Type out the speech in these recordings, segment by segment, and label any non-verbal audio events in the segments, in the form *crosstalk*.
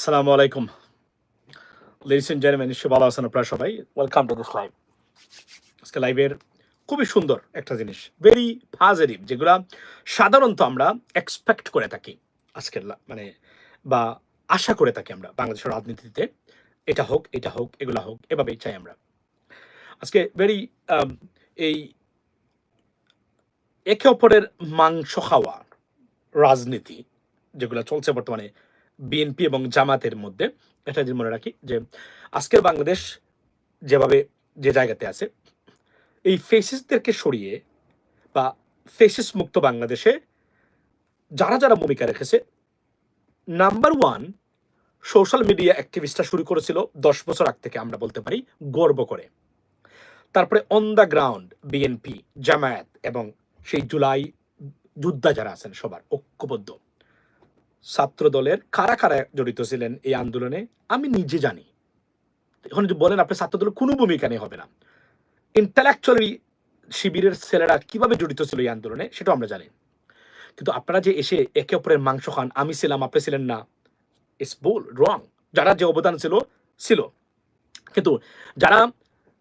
আসসালামু আলাইকুম। Ladies and gentleman নিশ্চয়ই ভালো আছেন আপনারা সবাই। ওয়েলকাম টু দিস আজকে লাইভের খুবই সুন্দর একটা জিনিস। ভেরি পজিটিভ যেগুলা সাধারণত আমরা এক্সপেক্ট করে থাকি। আজকের মানে বা আশা করে থাকি আমরা বাংলাদেশের রাজনীতিতে। এটা হোক এটা হোক, এগুলা হোক, এভাবেই চাই আমরা। আজকে ভেরি এই একে অপরের মাংস খাওয়া রাজনীতি যেগুলো চলছে বর্তমানে বিএনপি এবং জামাতের মধ্যে। এটা যদি মনে রাখি যে, আজকের বাংলাদেশ যেভাবে যে জায়গাতে আছে, এই ফেসিসদেরকে সরিয়ে বা ফেসিস মুক্ত বাংলাদেশে যারা যারা ভূমিকা রেখেছে নাম্বার ওয়ান সোশ্যাল মিডিয়া অ্যাক্টিভিস্টরা শুরু করেছিল দশ বছর আগ থেকে আমরা বলতে পারি, গর্ব করে। তারপরে on the ground BNP Jamaat এবং সেই জুলাই যোদ্ধা যারা আছেন সবার ঐক্যবদ্ধ। ছাত্র দলের কারা কারা জড়িত ছিলেন এই আন্দোলনে, আমি নিজে জানি। এখন যদি বলেন আপনি ছাত্র দলের কোনো ভূমিকা নেই হবে না। ইন্টালেকচুয়ালি শিবিরের ছেলেরা কীভাবে জড়িত ছিল এই আন্দোলনে, সেটাও আমরা জানি। কিন্তু আপনারা যে এসে একে অপরের মাংস খান, আমি ছিলাম, আপনি ছিলেন না ইটস বোল রং যারা যে অবদান ছিল ছিল। কিন্তু যারা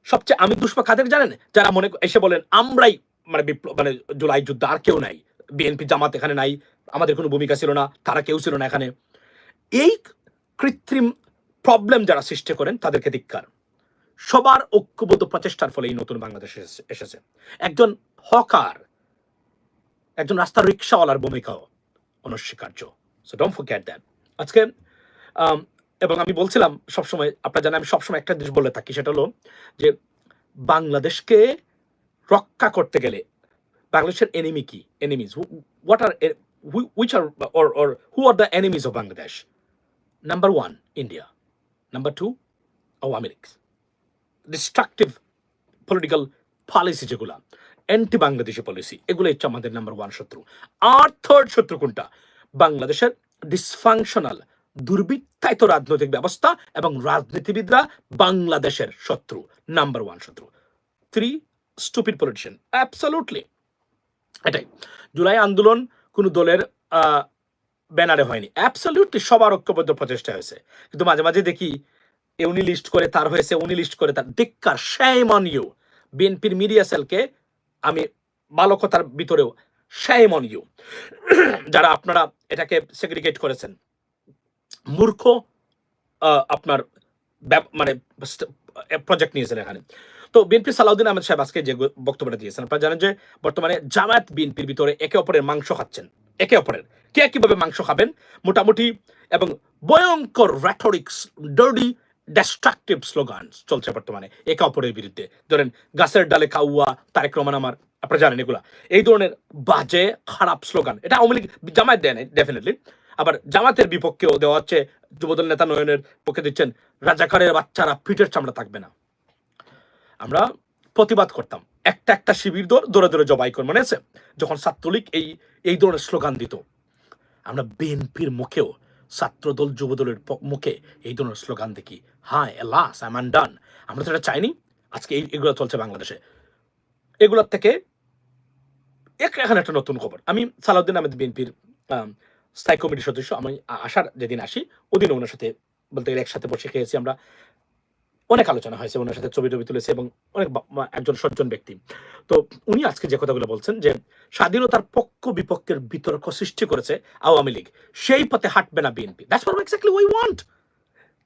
সবচেয়ে আমি দুষ্পা কাদের জানেন? যারা মনে এসে বলেন, আমরাই মানে বিপ্লব মানে জুলাই যুদ্ধ আর কেউ নাই। বিএনপি জামাত এখানে নাই আমাদের কোনো ভূমিকা ছিল না, তারা কেউ ছিল না এখানে। এই কৃত্রিম প্রবলেম যারা সৃষ্টি করেন, তাদেরকে ধিক্কার। সবার ঐক্যবদ্ধ প্রচেষ্টার ফলে এই নতুন বাংলাদেশ এসেছে- একজন হকার, একজন রাস্তার রিক্সাওয়ালার ভূমিকাও অনস্বীকার্য। সো ডোন্ট ফরগেট দ্যাট আজকে এবং আমি বলছিলাম সবসময়, আপনারা জানেন আমি সবসময় একটা জিনিস বলে থাকি, সেটা হলো যে বাংলাদেশকে রক্ষা করতে গেলে বাংলাদেশের এনিমি কি? এনিমিজ হোয়াট আর which are or or who are the enemies of Bangladesh? Number one, India. Number two, Awami League destructive political policy যেগুলা অ্যান্টি বাংলাদেশি পলিসি এগুলো হচ্ছে আমাদের নাম্বার ওয়ান শত্রু। আর থার্ড শত্রু কোনটা? বাংলাদেশের ডিসফাংশনাল দুর্বৃত্তায়িত রাজনৈতিক ব্যবস্থা এবং রাজনীতিবিদরা বাংলাদেশের শত্রু নাম্বার ওয়ান শত্রু। থ্রি স্টুপিড পলিটিশিয়ান অ্যাবসলুটলি এটাই। জুলাই আন্দোলন কোনো দলের ব্যানারে হয়নি। অ্যাবসলিউটলি সবার ঐক্যবদ্ধ প্রচেষ্টা হয়েছে। কিন্তু মাঝে মাঝে দেখি উনি লিস্ট করে তার হয়েছে, উনি লিস্ট করে তার। ধিক্কার শ্যাম ইউ বিএনপির মিডিয়া সেলকে আমি ভালো কথার ভিতরেও শ্যাম ইউ যারা আপনারা এটাকে সেগ্রিগেট করেছেন। মূর্খ আপনার মানে প্রজেক্ট নিয়েছেন এখানে। তো বিএনপি সালাউদ্দিন আহমেদ সাহেব আজকে যে বক্তব্যটা দিয়েছেন, আপনারা জানেন যে বর্তমানে জামায়াত বিএনপির ভিতরে একে অপরের মাংস খাচ্ছেন। একে অপরের। কে কীভাবে মাংস খাবেন? মোটামুটি এবং ভয়ঙ্কর র্যাথরিক্স ডার্ডি ডিস্ট্রাকটিভ স্লোগান চলছে বর্তমানে একে অপরের বিরুদ্ধে। ধরেন, গাছের ডালে কাউয়া, তারেক রহমান আমার, আপনারা জানেন এগুলা। এই ধরনের বাজে, খারাপ স্লোগান এটা আওয়ামী লীগ জামায়াত দেয় নাই ডেফিনেটলি আবার জামাতের বিপক্ষেও দেওয়া হচ্ছে, যুবদল নেতা নয়নের পক্ষে দিচ্ছেন, রাজাকারের বাচ্চারা পিঠের চামড়া থাকবে না। আমরা প্রতিবাদ করতাম। একটা একটা শিবির দৌড় দৌড়ে জবাই করে মনে আছে যখন ছাত্রলীগ এই এই ধরনের স্লোগান দিত। আমরা বিএনপির মুখেও ছাত্রদল, যুবদলের মুখে এই ধরনের স্লোগান দেখি। হাই লাস আই মান ডান আমরা তো এটা চাইনি। আজকে এই, এগুলো চলছে বাংলাদেশে। এগুলোর থেকে এক- এখানে একটা নতুন খবর। আমি সালাউদ্দিন আহমেদ বিএনপির স্থায়ী কমিটির সদস্য। আমি আসার যেদিন আসি ওদিন ওনার সাথে বলতে গেলে একসাথে বসে খেয়েছি আমরা। অনেক আলোচনা হয়েছে, ওনার সাথে ছবি টবি তুলেছে এবং অনেক একজন সজ্জন ব্যক্তি। তো উনি আজকে যে কথাগুলো বলছেন যে, স্বাধীনতার পক্ষ বিপক্ষের বিতর্ক সৃষ্টি করেছে আওয়ামী লীগ। সেই পথে হাঁটবে না BNP. That's what exactly we want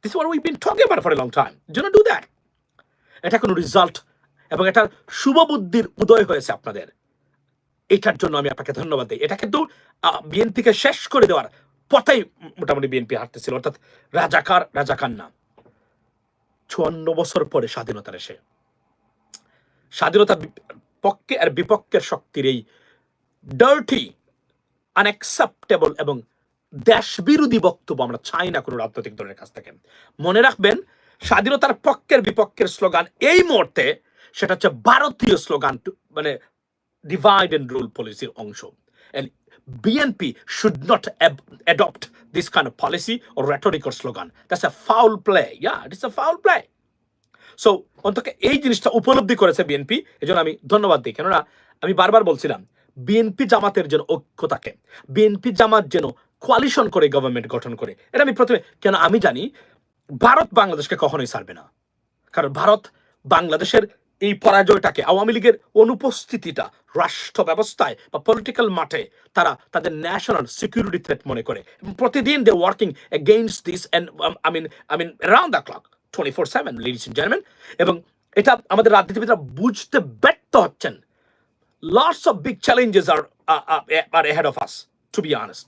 this what we been talking about for a long time do not do that এটা কোনো রিজাল্ট এবং এটার শুভ বুদ্ধির উদয় হয়েছে আপনাদের। এটার জন্য আমি আপনাকে ধন্যবাদ দিই। এটা কিন্তু বিএনপিকে শেষ করে দেওয়ার পথেই মোটামুটি বিএনপি হাঁটতেছিল। অর্থাৎ রাজাকার রাজাকার না চুয়ান্ন বছর পরে স্বাধীনতার এসে। স্বাধীনতা পক্ষে আর বিপক্ষের শক্তির এই ডার্টি আনএক্সেপ্টেবল এবং দেশবিরোধী বক্তব্য আমরা চাই না কোনো রাজনৈতিক দলের কাছ থেকে। মনে রাখবেন, স্বাধীনতার পক্ষের বিপক্ষের স্লোগান এই মুহূর্তে সেটা হচ্ছে ভারতীয় স্লোগান মানে ডিভাইড এন্ড রুল পলিসির অংশ। BNP should not adopt this kind of policy or rhetoric or slogan. That's a foul play. Yeah, it's a foul play. So অন্তকে এই জিনিসটা উপলব্ধি করেছে বিএনপি এই জন্য আমি ধন্যবাদ দিই কেননা আমি বারবার বলছিলাম বিএনপি জামাতের যেন ঐক্য থাকে বিএনপি জামাত যেন কোয়ালিশন করে গভর্নমেন্ট গঠন করে এটা আমি প্রথমে কেন আমি জানি ভারত বাংলাদেশকে কখনোই ছাড়বে না কারণ ভারত বাংলাদেশের এই পরাজয়টাকে আওয়ামী লীগের অনুপস্থিতিটা রাষ্ট্র ব্যবস্থায় বা পলিটিক্যাল মাঠে তারা তাদের ন্যাশনাল সিকিউরিটি থ্রেট মনে করে। প্রতিদিন they working against this and I mean I mean around the clock twenty four seven ladies gentleman এবং এটা আমাদের রাজনীতিবিদরা বুঝতে ব্যর্থ হচ্ছেন। Lots of big challenges R R head of us to be honest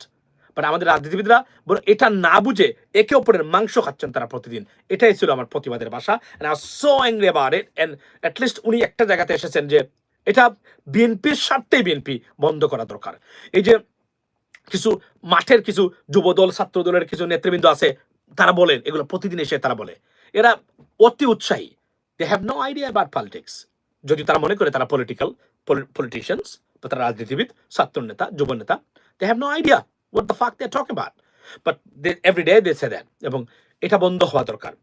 but আমাদের রাজনীতিবিদরা বরং এটা না বুঝে একে অপরের মাংস খাচ্ছেন তারা প্রতিদিন। এটাই ছিল আমার প্রতিবাদের I so angry about it and at least উনি একটা জায়গাতে এসেছেন যে এটা বিএনপির স্বার্থেই বিএনপি বন্ধ করা দরকার। এই যে কিছু মাঠের কিছু যুবদল ছাত্র দলের কিছু নেতৃবৃন্দ আছে, তারা বলেন, এগুলো প্রতিদিন এসে তারা বলে। এরা অতি উৎসাহী। They have no idea about politics যদি তারা মনে করে তারা পলিটিক্যাল পলিটিশিয়ানস বা তারা রাজনীতিবিদ ছাত্র নেতা যুব নেতা they have no idea what the fuck they talk about but they every day they say that এবং এটা বন্ধ হওয়া দরকার।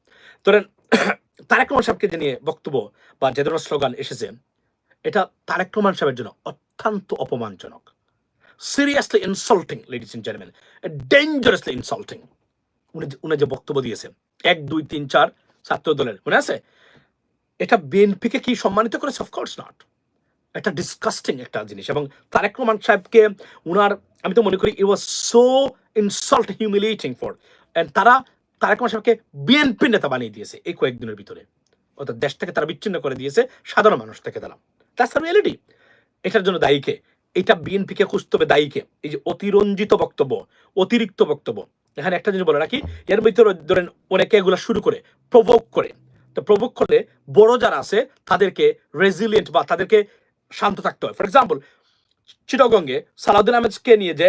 ধরেন, *coughs* তারেক রহমান সাহেবকে যে নিয়ে বক্তব্য বা যে ধরনের স্লোগান এসেছে, এটা তারেক রহমান সাহেবের জন্য অত্যন্ত অপমানজনক। Seriously insulting ladies and gentleman dangerously insulting উনি উনি যে বক্তব্য দিয়েছেন, এক, দুই, তিন, চার ছাত্র দলের মনে আছে? এটা বিএনপিকে কি সম্মানিত করেছে? অফকোর্স নট এটা ডিসকাস্টিং একটা জিনিস এবং তারেক রহমান সাহেবকে উনার, আমি তো মনে করি it was so insult humiliating for and তারা তারেক রহমান সাহেবকে বিএনপি নেতা বানিয়ে দিয়েছে এই কয়েকদিনের ভিতরে। অর্থাৎ দেশ থেকে তারা বিচ্ছিন্ন করে দিয়েছে, সাধারণ মানুষ থেকে তারা। দ্যাটস রিয়েলিটি এটার জন্য দায়ীকে এটা বিএনপিকে খুঁজতে হবে দায়ীকে এই যে অতিরঞ্জিত বক্তব্য, অতিরিক্ত বক্তব্য। এখানে একটা জিনিস বলে রাখি, এর ভিতরে ধরেন অনেকে এগুলো শুরু করে প্রভোগ করে। তো প্রভোগ করলে বড় যারা আছে, তাদেরকে রেজিলিয়েন্ট বা তাদেরকে শান্ত থাকতে হয়। ফর এক্সাম্পল চিটগঙ্গে সালাউদ্দিন আহমেদকে নিয়ে যে,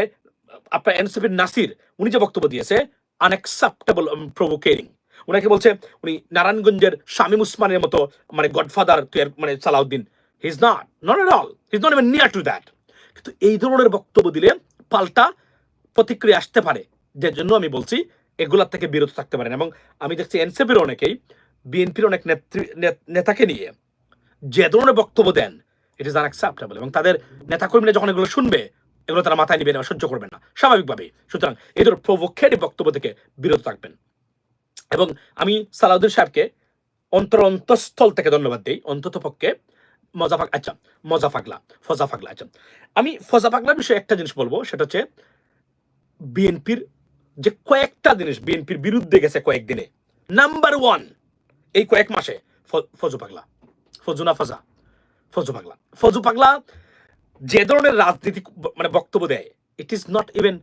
আপনার এনসিপির নাসির, উনি যে বক্তব্য দিয়েছে আনএক্সেপ্টেবল প্রভোকেরিং উনাকে বলছে, উনি নারায়ণগঞ্জের শামীম উসমানের মতো মানে গডফাদার মানে Salahuddin. He is not not at all he is not even near to that কিন্তু এই ধরনের বক্তব্য দিলে পাল্টা প্রতিক্রিয়া আসতে পারে। যে জন্য আমি বলছি, এগুলার থেকে বিরত থাকতে পারেন। এবং আমি দেখছি এনসিপির অনেকেই, বিএনপির অনেক নেত্রী নেতাকে নিয়ে যে ধরনের বক্তব্য দেন ইট ইজ আনএক্সেপ্টেবল এবং তাদের নেতাকর্মীরা যখন এগুলো শুনবে, এগুলো তারা মাথায় নিবে না সহ্য করবেন না। স্বাভাবিকভাবেই। সুতরাং এই ধরনের প্রভোকেটিভ বক্তব্য থেকে বিরত থাকবেন। এবং আমি সালাউদ্দিন সাহেবকে অন্তর অন্তঃস্থল থেকে ধন্যবাদ দিই। অন্তত পক্ষে মজা ফাক আচ্ছা মজা ফাগলা, ফজা ফাগলা আচ্ছা। আমি ফজা ফাগলার বিষয়ে একটা জিনিস বলব, সেটা হচ্ছে বিএনপির যে কয়েকটা জিনিস, বিএনপির বিরুদ্ধে গেছে কয়েকদিনে। নাম্বার ওয়ান এই কয়েক মাসে ফজু পাগলা ফজুনা ফজা। ফজু পাগলা। ফজু পাগলা যে ধরনের রাজনীতি মানে বক্তব্য দেয় it is not even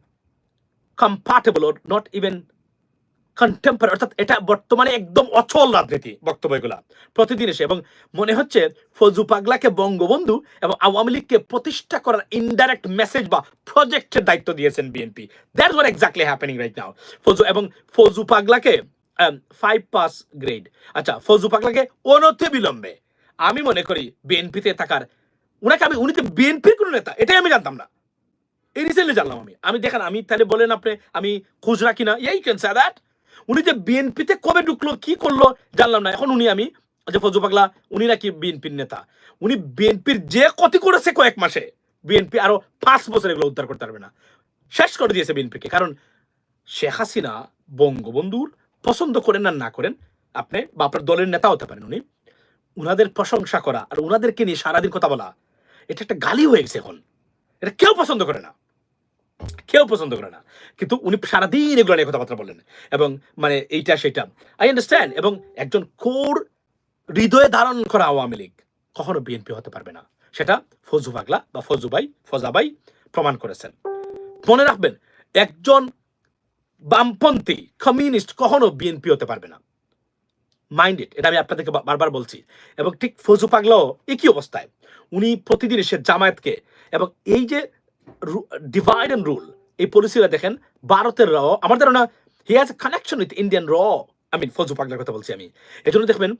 comparable not even contemporary অর্থাৎ এটা বর্তমানে একদম অচল রাজনীতি বক্তব্য এগুলা। প্রতিদিন এসে এবং মনে হচ্ছে ফজু পাগলাকে বঙ্গবন্ধু এবং আওয়ামী লীগকে প্রতিষ্ঠা করার ইনডাইরেক্ট মেসেজ বা প্রজেক্টের দায়িত্ব দিয়েছেন BNP that's what exactly happening right now Fazu এবং ফজু পাগলাকে ফাইভ পাস গ্রেড আচ্ছা ফজু পাগলাকে অনতি বিলম্বে আমি মনে করি বিএনপিতে থাকার, উনাকে আমি, উনি তো বিএনপির কোনো নেতা, এটাই আমি জানতাম না। এই রিসেন্টলি জানলাম আমি। আমি দেখেন, আমি তাহলে বলেন আপনি, আমি খোঁজ রাখি না এই ক্যান সে দ্যাট উনি যে বিএনপিতে কবে ঢুকলো, কি করল, জানলাম না। এখন উনি আমি, যে ফজু পাগলা, উনি নাকি বিএনপির নেতা। উনি বিএনপির যে ক্ষতি করেছে কয়েক মাসে, বিএনপি আরও পাঁচ বছর এগুলো উদ্ধার করতে পারবে না। শেষ করে দিয়েছে বিএনপিকে। কারণ শেখ হাসিনা বঙ্গবন্ধুর পছন্দ করেন আর না করেন, আপনি বা আপনার দলের নেতা হতে পারেন উনি। উনাদের প্রশংসা করা আর উনাদেরকে নিয়ে সারাদিন কথা বলা, এটা একটা গালি হয়ে গেছে এখন। এটা কেউ পছন্দ করে না। কেউ পছন্দ করে না। কিন্তু উনি সারাদিন এগুলো নিয়ে কথাবার্তা বললেন এবং মানে এইটা সেটা। আই আন্ডারস্ট্যান্ড এবং একজন কোর হৃদয়ে ধারণ করা আওয়ামী লীগ কখনো বিএনপি হতে পারবে না। সেটা ফজু পাগলা বা ফজুবাই ফজাবাই প্রমাণ করেছেন। মনে রাখবেন, একজন বামপন্থী কমিউনিস্ট কখনো বিএনপি হতে পারবে না। মাইন্ড ইট এটা আমি আপনাদেরকে বারবার বলছি। এবং ঠিক ফজু পাগলাও একই অবস্থায়। উনি প্রতিদিন এসে জামায়াতকে এবং এই যে ডিভাইড অ্যান্ড রুল এই পলিসিটা দেখেন, ভারতের র আমার ধারণা he has connection with Indian র। আই মিন ফজু পাগলার কথা বলছি আমি। এই জন্য দেখবেন,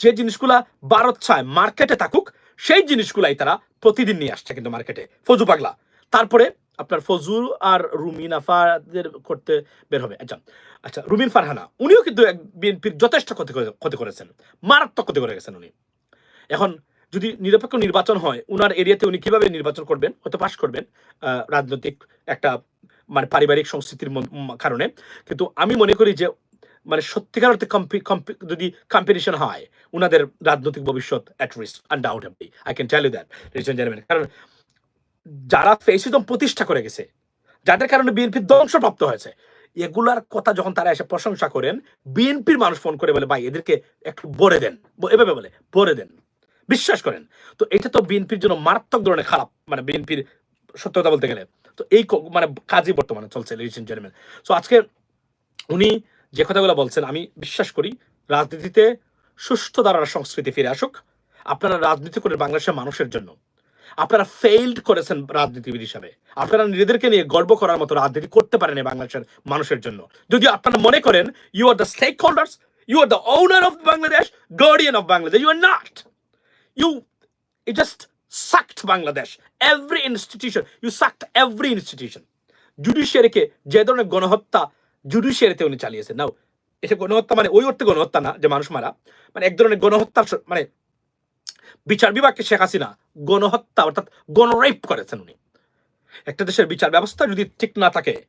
যে জিনিসগুলা ভারত চায় মার্কেটে থাকুক, সেই জিনিসগুলাই তারা প্রতিদিন নিয়ে আসছে কিন্তু মার্কেটে ফজু পাগলা। তারপরে আপনার ফজুল আর রুমিন আফাদের করতে বের হবে। আচ্ছা আচ্ছা রুমিন ফারহানা, উনিও কিন্তু বিএনপির যথেষ্ট ক্ষতি ক্ষতি করেছেন। মারাত্মক ক্ষতি করে গেছেন উনি। এখন যদি নিরপেক্ষ নির্বাচন হয়, উনার এরিয়াতে উনি কীভাবে নির্বাচন করবেন, হয়তো পাশ করবেন রাজনৈতিক একটা মানে পারিবারিক সংস্কৃতির কারণে। কিন্তু আমি মনে করি যে মানে সত্যিকার অর্থে যদি কম্পিটিশন হয়, উনাদের রাজনৈতিক ভবিষ্যৎ at risk undoubtedly I can tell you that কারণ যারা ফেসিজম প্রতিষ্ঠা করে গেছে, যাদের কারণে বিএনপি ধ্বংসপ্রাপ্ত হয়েছে, এগুলার কথা যখন তারা এসে প্রশংসা করেন, বিএনপির মানুষ ফোন করে বলে, ভাই, এদেরকে একটু বলে দেন। এভাবে বলে বলে দেন। বিশ্বাস করেন। তো এটা তো বিএনপির জন্য মারাত্মক ধরনের খারাপ মানে বিএনপির সত্যতা বলতে গেলে। তো এই মানে কাজই বর্তমানে চলছে লিজেন জেন্টলম্যান সো আজকে উনি যে কথাগুলো বলছেন, আমি বিশ্বাস করি, রাজনীতিতে সুস্থ ধারার সংস্কৃতি ফিরে আসুক। আপনারা রাজনীতি করেন বাংলাদেশের মানুষের জন্য। আপনারা ফেইল্ড করেছেন রাজনীতিবিদ হিসাবে। আপনারা নিজেদেরকে নিয়ে গর্ব করার মতো রাজনীতি করতে পারেন বাংলাদেশের মানুষের জন্য। যদি আপনারা মনে করেন you are the stakeholders you are the owner of Bangladesh guardian of Bangladesh you are not you it just sucked Bangladesh. Every institution, you sucked every institution. জুডিশিয়ারিকে যে ধরনের গণহত্যা জুডিশিয়ারিতে উনি চালিয়েছেন। নাও এটা গণহত্যা মানে ওই অর্থে গণহত্যা না যে মানুষ মারা। মানে এক ধরনের গণহত্যার মানে বিচার বিভাগকে শেখ হাসিনা গণহত্যা অর্থাৎ গণরেপ করেছেন উনি। একটা দেশের বিচার ব্যবস্থা যদি ঠিক না থাকে,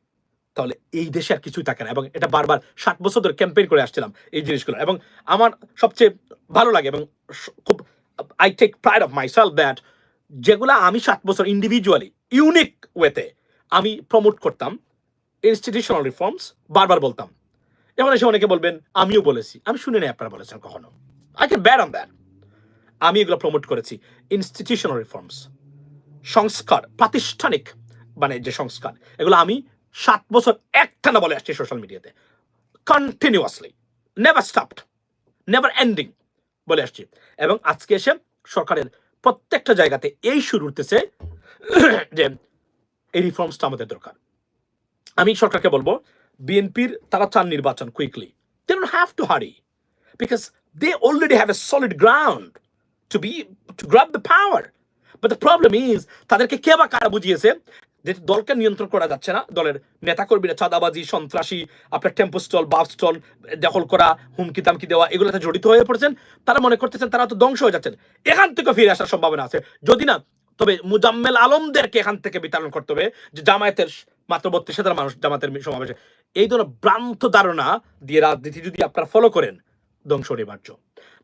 তাহলে এই দেশে আর কিছুই থাকে না। এবং এটা বারবার ষাট বছর ধরে ক্যাম্পেইন করে আসছিলাম এই জিনিসগুলো। এবং আমার সবচেয়ে ভালো লাগে এবং খুব I take pride of myself that যেগুলো আমি সাত বছর ইন্ডিভিজুয়ালি ইউনিক ওয়েতে আমি প্রমোট করতাম ইনস্টিটিউশনাল রিফর্মস বারবার বলতাম। যেমন এসে অনেকে বলবেন, আমিও বলেছি। আমি শুনে নেই আপনারা বলেছেন কখনো। I can bet on that আমি এগুলো প্রমোট করেছি। ইনস্টিটিউশনাল রিফর্মস সংস্কার, প্রাতিষ্ঠানিক মানে যে সংস্কার, এগুলো আমি সাত বছর একটানা বলে আসছি সোশ্যাল মিডিয়াতে continuously never stopped never ending বলে আসছি। এবং আজকে এসে সরকারের প্রত্যেকটা জায়গাতে এই শুরু উঠতেছে যে এই রিফর্মসটা আমাদের দরকার। আমি সরকারকে বলব বিএনপির তারা চান নির্বাচন quickly they have to hurry because they already have a solid ground to be to grab the power but the problem is তাদেরকে কে বা কারা বুঝিয়েছে? যে দলকে নিয়ন্ত্রণ করা যাচ্ছে না, দলের নেতাকর্মীরা চাঁদাবাজি, সন্ত্রাসী, আপনার টেম্পো স্টল, বাস স্টল, দখল করা, হুমকি তামকি দেওয়া, এগুলোতে জড়িত হয়ে পড়েছেন, তারা মনে করতেছেন তারা তো ধ্বংস হয়ে যাচ্ছেন। এখান থেকে ফিরে আসার সম্ভাবনা আছে। যদি না, তবে মুজাম্মেল আলমদেরকে এখান থেকে বিতরণ করতে হবে, যে জামায়াতের মাত্র বত্রিশ হাজার মানুষ জামাতের সমাবেশে। এই ধরনের ভ্রান্ত ধারণা দিয়ে রাজনীতি যদি আপনারা ফলো করেন, ধ্বংস অনিবার্য।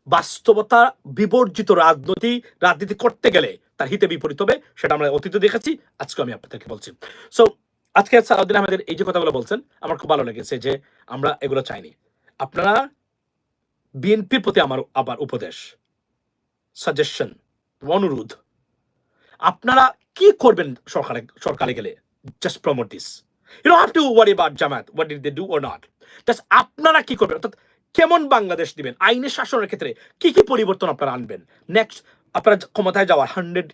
বাস্তবতা বিবর্জিত রাজনীতি রাজনীতি করতে গেলে তার হিতে বিপরীত হবে, সেটা আমরা অতীতে দেখেছি, আজকে আমি আপনাদেরকে বলছি। সো আজকে সালাউদ্দিন আহমেদের এই যে কথাগুলো বলছেন, আমার খুব ভালো লেগেছে যে আমরা এগুলো চাইনি। আপনারা বিএনপির প্রতি আমার আবার উপদেশ সাজেশন অনুরোধ, আপনারা কি করবেন সরকারে সরকারে গেলে? Just promote this you don't have to worry about Jamaat what did they do or not just আপনারা কি করবেন? অর্থাৎ কেমন বাংলাদেশ দিবেন? আইনের শাসনের ক্ষেত্রে কি কি পরিবর্তন আপনারা আনবেন? নেক্সট আপনারা ক্ষমতায় যাওয়ার হান্ড্রেড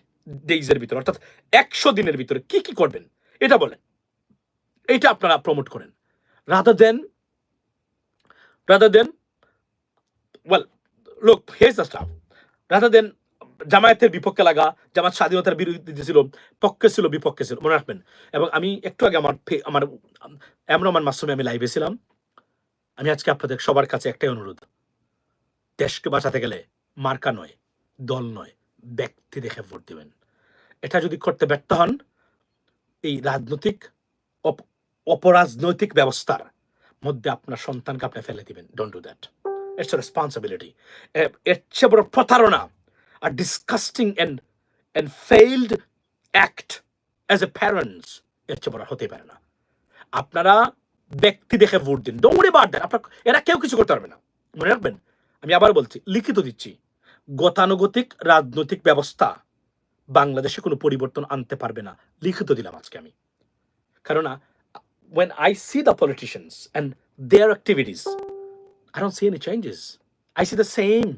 ডেইজের ভিতরে, অর্থাৎ একশো দিনের ভিতরে কি কি করবেন? এটা বলেন। এটা আপনারা প্রমোট করেন। Rather than rather than well লোক হেজ দ্য স্টাফ দেন জামায়াতের বিপক্ষে লাগা, জামাত স্বাধীনতার বিরোধী ছিল, পক্ষে ছিল, বিপক্ষে ছিল, মনে রাখবেন। এবং আমি একটু আগে আমার আমার এমরমান মাসুমে আমি লাইভে ছিলাম। আমি আজকে আপনাদের সবার কাছে একটাই অনুরোধ। দেশকে বাঁচাতে গেলে মার্কা নয়, দল নয়, ব্যক্তি দেখে ভোট দিবেন। এটা যদি করতে ব্যর্থ হন, এই রাজনৈতিক অপরাজনৈতিক ব্যবস্থার মধ্যে আপনার সন্তানকে আপনি ফেলে দিবেন। Don't do that it's responsibility এর চেয়ে বড় প্রতারণা আর disgusting and and failed act as a parents এর চেয়ে বড় হতে পারে না। আপনারা ব্যক্তি দেখে ভোট দিন ডোমরে বাদ দেন আপনার এরা কেউ কিছু করতে পারবে না মনে রাখবেন আমি আবার বলছি লিখিত দিচ্ছি গতানুগতিক রাজনৈতিক ব্যবস্থা বাংলাদেশে কোনো পরিবর্তন আনতে পারবে না লিখিত দিলাম আজকে আমি কেননা when I see the politicians and their activities, I don't see any changes. I see the same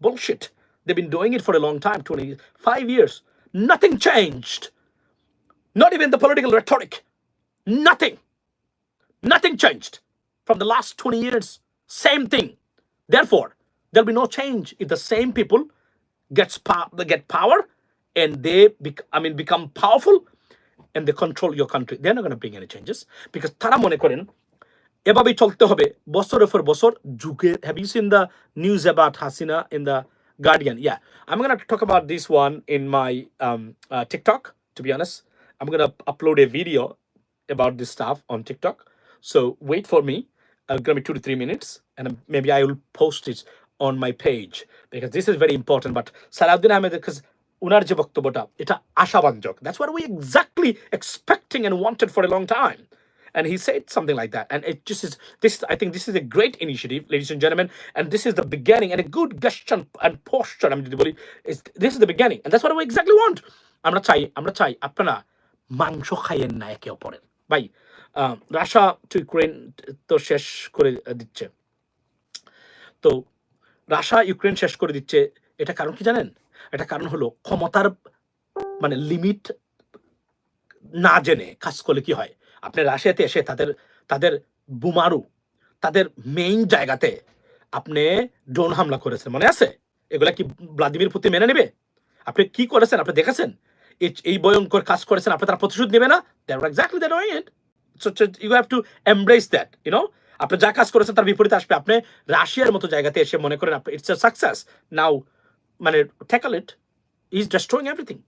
bullshit. They've been doing it for a long time 25 years. Nothing changed. Not even the political rhetoric. Nothing. Nothing changed from the last 20 years. Same thing. Therefore, there'll be no change if the same people gets pow- they get power and they bec- I mean become powerful and they control your country. They're not going to bring any changes because তারা মনে করেন এভাবেই চলতে হবে বছরের পর বছর যুগে have you seen the news about Hasina in the Guardian? Yeah, I'm going to talk about this one in my um, uh, TikTok. To be honest, I'm going to upload a video about this stuff on TikTok. So wait for me. Uh, give me two to three minutes, and maybe I will post it on my page because this is very important. But Salahuddin Ahmed, because উনার যে বক্তব্যটা এটা আশাবাঞ্জক that's what we exactly expecting and wanted for a long time and he said something like that and it just is this i think this is a great initiative ladies and gentlemen and this is the beginning and a good gesture and posture যদি বলি is this is the beginning and that's what we exactly want আমরা চাই আমরা চাই আপনারা মাংস খাইয়েন না একে অপরের আহ, রাশা টু ইউক্রেন তো শেষ করে দিচ্ছে। তো রাশা ইউক্রেন শেষ করে দিচ্ছে, এটা কারণ কি জানেন? এটা কারণ হলো ক্ষমতার মানে লিমিট না জেনে কাজ করলে কি হয়? আপনি রাশিয়াতে এসে তাদের তাদের বুমারু, তাদের মেইন জায়গাতে আপনি ড্রোন হামলা করেছেন, মনে আছে? এগুলা কি ভ্লাদিমির পুতিন মেনে নেবে? আপনি কি করেছেন? আপনি দেখেছেন? এই- ভয়ঙ্কর কাজ করেছেন, আপনি তার প্রতিশোধ নেবে না? Exactly that it so you have to embrace that you know আপনি যা কাজ করেছেন তার বিপরীতে আসবে। আপনি রাশিয়ার মতো জায়গাতে এসে মনে করেন ইটস এ সাকসেস নাও মানে tackle it is destroying everything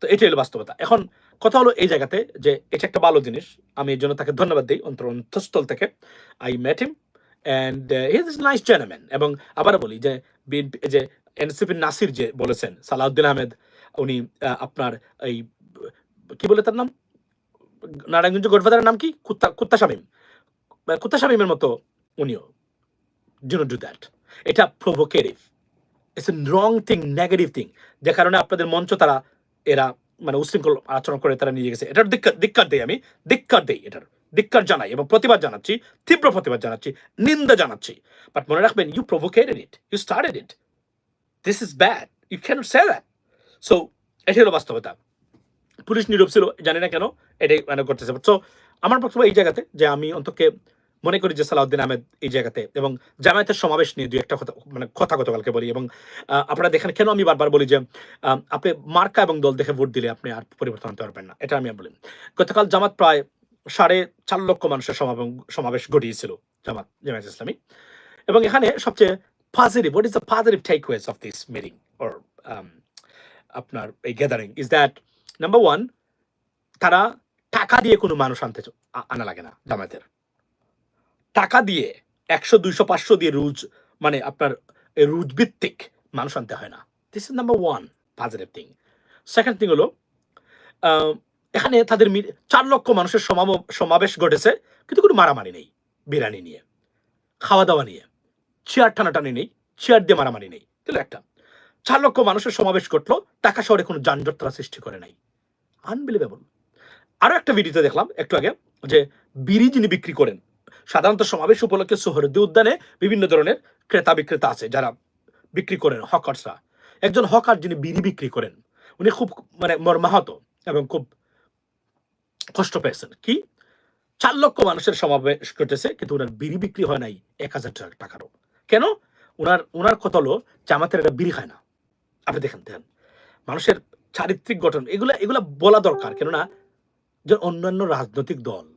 তো এটাই হলো বাস্তবতা। এখন কথা হলো এই জায়গাতে যে এটা একটা ভালো জিনিস। আমি এর জন্য তাকে ধন্যবাদ দিই, অন্তর অন্তঃস্থল থেকে। I met him and his is nice gentleman এবং আবার বলি যে যে এনসিপি নাসির যে বলেছেন, সালাউদ্দিন আহমেদ, উনি আপনার এই, কি বলে তার নাম? নারায়ণগঞ্জ গডফাদারের নাম কি? কুত্তা কুত্তা শামীম। বা কুত্তা শামীমের মতো উনিও। ডু নট ডু দ্যাট এটা provocative it's a wrong thing negative thing যে কারণে আপনাদের মঞ্চ তারা, এরা মানে উশৃঙ্খল আচরণ করে তারা নিয়ে গেছে। এটার ধিক্কার ধিক্কার দেই আমি। ধিক্কার দেই এটার। ধিক্কার জানাই এবং প্রতিবাদ জানাচ্ছি, তীব্র প্রতিবাদ জানাচ্ছি, নিন্দা জানাচ্ছি। বাট মনে রাখবেন you provoked it you started it this is bad you can say that so এটাই হলো বাস্তবতা। পুলিশ নীরব ছিল, জানি না কেন, এটাই মানে করতেছে সো আমার বক্তব্য এই জায়গাতে যে আমি অন্তকে মনে করি যে সালাউদ্দিন আহমেদ এই জায়গাতে এবং জামায়াতের সমাবেশ নিয়ে দুই একটা কথা মানে কথা গতকালকে বলি এবং আপনারা দেখেন কেন আমি বারবার বলি যে আপনি মার্কা এবং দল দেখে ভোট দিলে আপনি আর পরিবর্তন আনতে পারবেন না, এটা আমি বলি গতকাল জামাত প্রায় সাড়ে চার লক্ষ মানুষের সমাবেশ ঘটিয়েছিল জামাত, জামায়াত ইসলামী। এবং এখানে সবচেয়ে positive what is the positive takeaways of this meeting or আপনার এই gathering is that number one তারা টাকা দিয়ে কোনো মানুষ আনতে আনা লাগে না জামায়াতের। টাকা দিয়ে একশো, দুইশো, পাঁচশো দিয়ে রুজ মানে আপনার রুজ ভিত্তিক মানুষ আনতে হয় না। This is number one positive thing second thing হলো এখানে তাদের চার লক্ষ মানুষের সমাব- সমাবেশ ঘটেছে, কিন্তু কোনো মারামারি নেই, বিরিয়ানি নিয়ে, খাওয়া দাওয়া নিয়ে, চেয়ার টানাটানি নেই, চেয়ার দিয়ে মারামারি নেই। তাহলে একটা। চার লক্ষ মানুষের সমাবেশ ঘটলো, ঢাকা শহরে কোনো যানজট তারা সৃষ্টি করে নাই। আনবিলিভেবল আরও একটা ভিডিওতে দেখলাম, একটু আগে, যে বিড়ি যিনি বিক্রি করেন, সাধারণত সমাবেশ উপলক্ষে সোহরদি উদ্যানে বিভিন্ন ধরনের ক্রেতা বিক্রেতা আছে, যারা বিক্রি করেন, হকার্সরা। একজন হকার যিনি বিড়ি বিক্রি করেন, উনি খুব মানে মর্মাহত এবং খুব কষ্ট পেয়েছেন। কি? চার লক্ষ মানুষের সমাবেশ ঘটেছে, কিন্তু ওনার বিড়ি বিক্রি হয় নাই এক হাজার টাকা- টাকারও। কেন? ওনার ওনার কথা হলো, জামাতের একটা বিড়ি খায় না। আপনি দেখেন দেখেন। মানুষের চারিত্রিক গঠন, এগুলো এগুলো বলা দরকার। কেননা, যে অন্যান্য রাজনৈতিক দল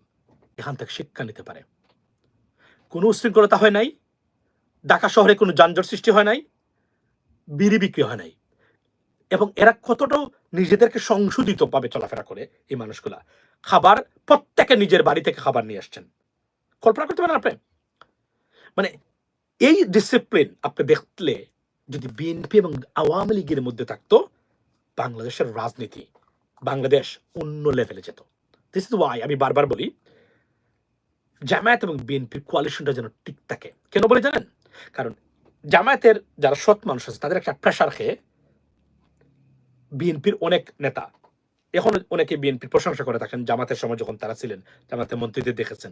এখান থেকে শিক্ষা নিতে পারে। কোনো উশৃঙ্খলতা হয় নাই, ঢাকা শহরে কোনো যানজট সৃষ্টি হয় নাই, বিড়ি বিক্রি হয় নাই। এবং এরা কতটাও নিজেদেরকে সংশোধিত ভাবে চলাফেরা করে এই মানুষগুলা। খাবার, প্রত্যেকে নিজের বাড়ি থেকে খাবার নিয়ে আসছেন। কল্পনা করতে পারেন আপনি? মানে এই ডিসিপ্লিন আপনি দেখলে যদি বিএনপি এবং আওয়ামী লীগের মধ্যে থাকতো, বাংলাদেশের রাজনীতি বাংলাদেশ অন্য লেভেলে যেত। দিস ইজ ওয়াই আমি বারবার বলি, জামায়াত এবং বিএনপির কোয়ালিশনটা যেন ঠিক থাকে। কেন বলে জানেন? কারণ জামায়াতের যারা সৎ মানুষ আছে, তাদের একটা প্রেশার খেয়ে বিএনপির অনেক নেতা, এখন অনেকে বিএনপির প্রশংসা করে থাকেন, জামাতের সময় যখন তারা ছিলেন, জামাতের মন্ত্রীদের দেখেছেন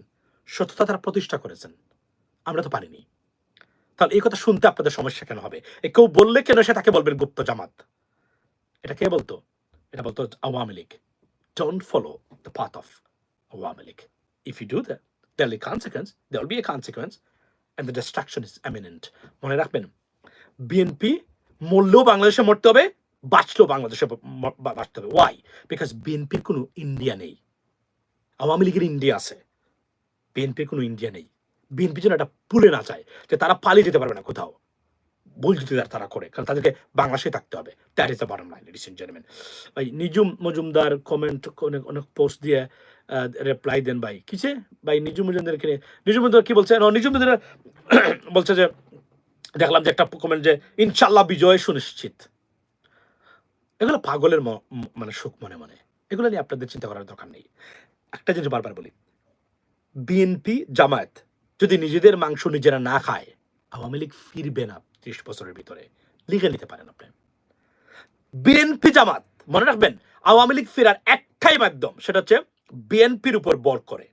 সত্যতা তারা প্রতিষ্ঠা করেছেন। আমরা তো পারিনি। তাহলে এই কথা শুনতে আপনাদের সমস্যা কেন হবে? কেউ বললে কেন সে তাকে বলবেন গুপ্ত জামাত? এটা কে বলতো? এটা বলতো Awami League. Don't follow the path of Awami League. If you do that there will be consequence, there will be a consequence, and the মনে রাখবেন বিএনপি মরলেও বাংলাদেশে মরতে হবে, বাঁচলেও বাংলাদেশে বাঁচতে হবে। ওয়াই বিকজ বিএনপির কোনো ইন্ডিয়া নেই। আওয়ামী লীগের ইন্ডিয়া আছে। বিএনপির কোনো ইন্ডিয়া নেই। বিএনপি যেন এটা ভুলে না যায় যে তারা পালিয়ে যেতে পারবে না কোথাও। ভুল যদি তারা- করে, কারণ তাদেরকে বাংলাদেশে থাকতে হবে। That is the bottom line ladies and gentleman ভাই, নিজুম মজুমদার কমেন্ট অনেক অনেক পোস্ট দিয়ে রিপ্লাই দেন ভাই। কিসে ভাই, নিজুম মজুমদারকে নিয়ে, নিজুম মজুমদার কি বলছে? নিজুম মজুমদার *coughs* বলছে যে, দেখলাম যে একটা কমেন্ট যে ইনশাল্লাহ বিজয় সুনিশ্চিত। এগুলো পাগলের মানে সুখ মনে মনে। এগুলো নিয়ে আপনাদের চিন্তা করার দরকার নেই। একটা জিনিস বারবার বলি, বিএনপি জামায়াত যদি নিজেদের মাংস নিজেরা না খায়, আওয়ামী লীগ ফিরবে না ত্রিশ বছরের ভিতরে। লিখে নিতে পারেন আপনি। বিএনপি জামাত, মনে রাখবেন, আওয়ামী লীগ ফেরার একটাই মাধ্যম, সেটা হচ্ছে বিএনপির উপর বল করে।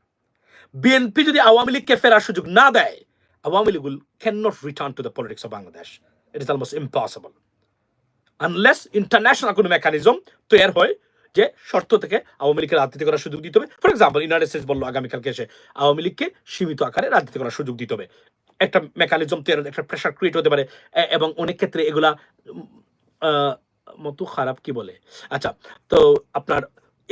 বিএনপি যদি আওয়ামী লীগকে ফেরার সুযোগ না দেয়, Awami League will can not return to the politics of Bangladesh it is almost impossible unless international কোনো মেকানিজম তৈরি হয় যে শর্ত থেকে আওয়ামী লীগকে রাজনীতি করার সুযোগ দিতে হবে। ফর এক্সাম্পল ইউনাইটেড স্টেটস বলল, আগামীকালকে এসে আওয়ামী লীগকে সীমিত আকারে রাজনীতি করার সুযোগ দিতে হবে। একটা মেকানিজম তৈরি, একটা প্রেশার ক্রিয়েট হতে পারে এবং অনেক ক্ষেত্রে এগুলা মতো খারাপ কি বলে? আচ্ছা তো আপনার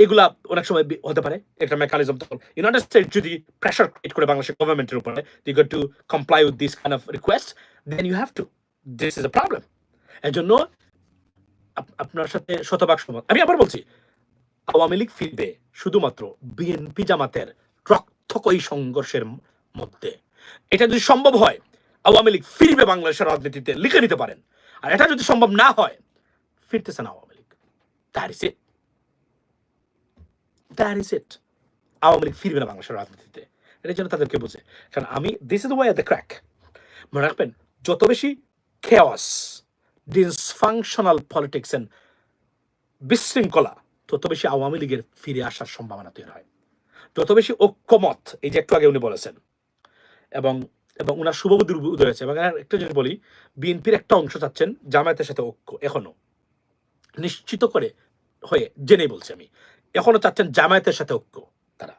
এগুলা অনেক সময় হতে পারে, একটা মেকানিজম তখন ইউনাইটেড স্টেট যদি প্রেশার ক্রিয়েট করে বাংলাদেশের গভর্নমেন্টের উপরে they got to comply with this kind of request then you have to this is a problem এর জন্য আপনার সাথে শতভাগ সহমত। আমি আবার বলছি আওয়ামী লীগ ফিরবে শুধুমাত্র বিএনপি জামাতের রক্তকয়ী সংঘর্ষের মধ্যে। এটা যদি সম্ভব হয়, আওয়ামী লীগ ফিরবে বাংলাদেশের রাজনীতিতে, লিখে নিতে পারেন। আর এটা যদি সম্ভব না হয়, ফিরতেছে না Awami League. That is it it Awami League ফিরবে না বাংলাদেশের রাজনীতিতে। এটার জন্য তাদেরকে বুঝে। কারণ আমি this is why the crack মনে রাখবেন, যত বেশি খেয়াস ডিসফাংশনাল পলিটিক্স এন্ড বিশৃঙ্খলা তত বেশি আওয়ামী লীগের ফিরে আসার সম্ভাবনা তৈরি হয়। যত বেশি ঐক্যমত, এই যে একটু আগে উনি বলেছেন, এবং এবং উনার শুভবুদ্ধির উদয় হয়েছে। এবং একটা জিনিস বলি, বিএনপির একটা অংশ চাচ্ছেন জামায়াতের সাথে ঐক্য, এখনও। নিশ্চিত করে হয়ে জেনেই বলছি আমি, এখনও চাচ্ছেন জামায়াতের সাথে ঐক্য তারা।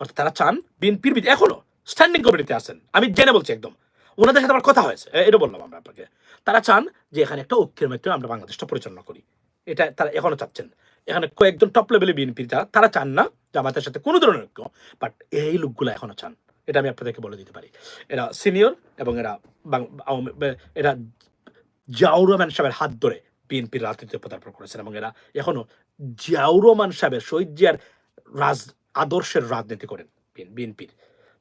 অর্থাৎ তারা চান বিএনপির এখনও স্ট্যান্ডিং কমিটিতে আছেন। আমি জেনে বলছি একদম। ওনাদের সাথে আমার কথা হয়েছে এটা বললাম আমরা আপনাকে। তারা চান যে এখানে একটা ঐক্যের মাধ্যমে আমরা বাংলাদেশটা পরিচালনা করি। এটা তারা এখনও চাচ্ছেন। এখানে কয়েকজন টপ লেভেলে বিএনপির যারা, তারা চান না জামাতের সাথে কোনো ধরনের ঐক্য বাট এই লোকগুলো এখনও চান। এটা আমি আপনাদেরকে বলে দিতে পারি। এরা সিনিয়র এবং এরা এরা জিয়াউর রহমান সাহেবের হাত ধরে বিএনপির রাজনীতিতে পদার্পণ করেছেন এবং এরা এখনও জিয়াউর রহমান সাহেবের, শহীদ জিয়ার রাজ, আদর্শের রাজনীতি করেন বিএনপির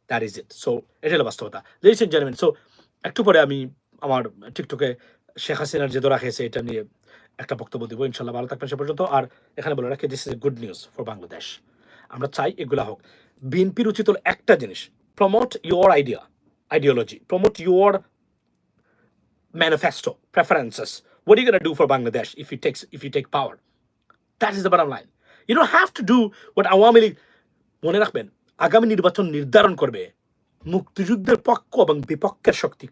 দ্যাট ইজ ইট সো এটা হলো বাস্তবতা। লেডিস এন্ড জেন্টলম্যান সো একটু পরে আমি আমার টিকটকে শেখ হাসিনার যে দোরা খেয়েছে, এটা নিয়ে একটা বক্তব্য দিব, ইনশাল্লাহ ভালো থাকবেন সে পর্যন্ত। আর এখানে বলে রাখি this is good news for Bangladesh আমরা চাই এগুলা হোক। বিএনপির উচিত হলো একটা জিনিস promote your idea ideology promote your manifesto, preferences what are you going to do for bangladesh if you take if you take power? That is the bottom line you don't have to Awami League মনে রাখবেন, আগামী নির্বাচন নির্ধারণ করবে, মুক্তিযুদ্ধের পক্ষ এবং বিপক্ষের শক্তি।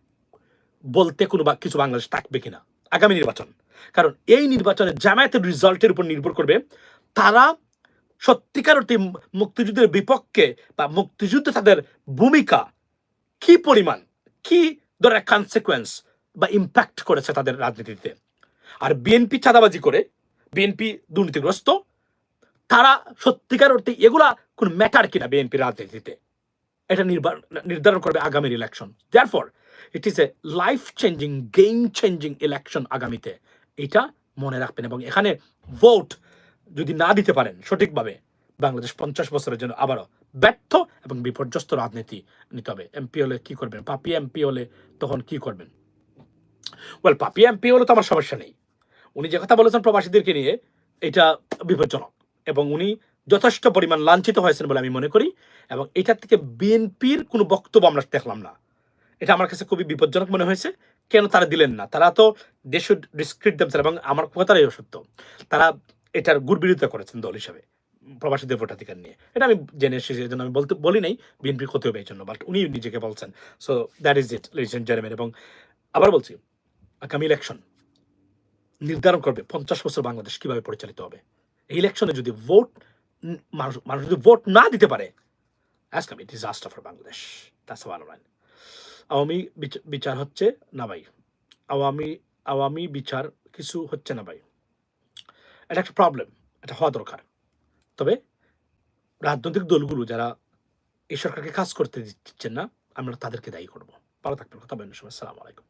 বলতে কোনো কিছু বাংলাদেশ থাকবে কিনা, আগামী নির্বাচন। কারণ এই নির্বাচনে জামায়াতের রেজাল্টের উপর নির্ভর করবে তারা সত্যিকার অর্থে মুক্তিযুদ্ধের বিপক্ষে বা মুক্তিযুদ্ধে তাদের ভূমিকা কি পরিমাণ, কি ধরনের কনসিকুয়েন্স বা ইম্প্যাক্ট করেছে তাদের রাজনীতিতে। আর বিএনপি চাঁদাবাজি করে বিএনপি দুর্নীতিগ্রস্ত, তারা সত্যিকার অর্থে এগুলা কোন ম্যাটার কিনা বিএনপি রাজনীতিতে। এটা নির্ধারণ করবে আগামীর election therefore it is a life changing game changing election আগামীতে। এটা মনে রাখবেন এবং এখানে ভোট যদি না দিতে পারেন সঠিকভাবে বাংলাদেশ পঞ্চাশ বছরের জন্য আবারও ব্যর্থ এবং বিপর্যস্ত রাজনীতি নিতে হবে। এমপি হলে কি করবেন? পাপি এমপি হলে তখন কি করবেন? ওয়েল পাপি এমপি হলে তো আমার সমস্যা নেই। উনি যে কথা বলেছেন প্রবাসীদেরকে নিয়ে, এটা বিপজ্জনক এবং উনি যথেষ্ট পরিমাণ লাঞ্ছিত হয়েছেন বলে আমি মনে করি এবং এটার থেকে বিএনপির কোনো বক্তব্য আমরা দেখলাম না। এটা আমার কাছে খুবই বিপজ্জনক মনে হয়েছে। কেন তারা দিলেন না? তারা তো দে শুড ডিসক্রিট দেমসেল এবং আমার কথাটাই সত্য তারা এটার গুড় বিরোধিতা করেছেন দল হিসাবে, প্রবাসীদের ভোটাধিকার নিয়ে। এটা আমি জেনে এসেছি এই জন্য আমি বলতে, বলি নাই বিএনপির ক্ষতি হবে এই জন্য বাট উনি নিজেকে বলছেন। So that is it ladies and gentleman এবং আবার বলছি, আগামী ইলেকশন নির্ধারণ করবে পঞ্চাশ বছর বাংলাদেশ কীভাবে পরিচালিত হবে। এই ইলেকশনে যদি ভোট মানুষ মানুষ যদি ভোট না দিতে পারে আজ কামি disaster for Bangladesh. That's line Awami beach- বিচার হচ্ছে না ভাই। আওয়ামী আওয়ামী বিচার কিছু হচ্ছে না ভাই। এটা একটা প্রবলেম এটা হওয়া দরকার। তবে রাজনৈতিক দলগুলো যারা এই সরকারকে কাজ করতে দিচ্ছেন না, আমরা তাদেরকে দায়ী করব। ভালো থাকবেন, কথা বলেন সবাই আসসালামু আলাইকুম।